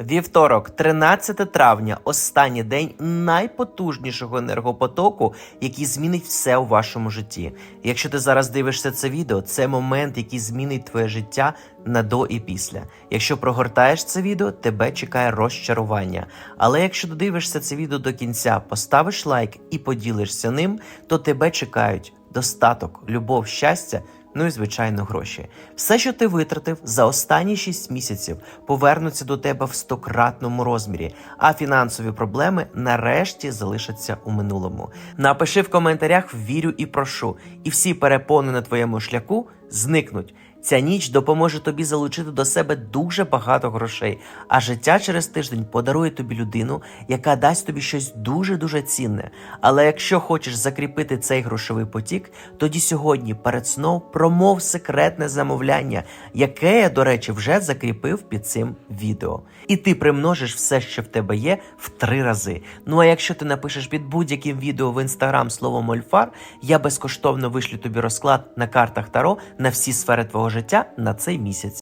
Вівторок, 13 травня, останній день найпотужнішого енергопотоку, який змінить все у вашому житті. Якщо ти зараз дивишся це відео, це момент, який змінить твоє життя на до і після. Якщо прогортаєш це відео, тебе чекає розчарування. Але якщо додивишся це відео до кінця, поставиш лайк і поділишся ним, то тебе чекають достаток, любов, щастя. Ну і звичайно, гроші. Все, що ти витратив за останні 6 місяців, повернуться до тебе в стократному розмірі, а фінансові проблеми нарешті залишаться у минулому. Напиши в коментарях вірю і прошу, і всі перепони на твоєму шляху зникнуть. Ця ніч допоможе тобі залучити до себе дуже багато грошей, а життя через тиждень подарує тобі людину, яка дасть тобі щось дуже дуже цінне. Але якщо хочеш закріпити цей грошовий потік, тоді сьогодні перед сном промов секретне замовляння, яке я, до речі, вже закріпив під цим відео. І ти примножиш все, що в тебе є, в три рази. Ну а якщо ти напишеш під будь-яким відео в інстаграм слово Мольфар, я безкоштовно вишлю тобі розклад на картах Таро на всі сфери твого життя на цей місяць.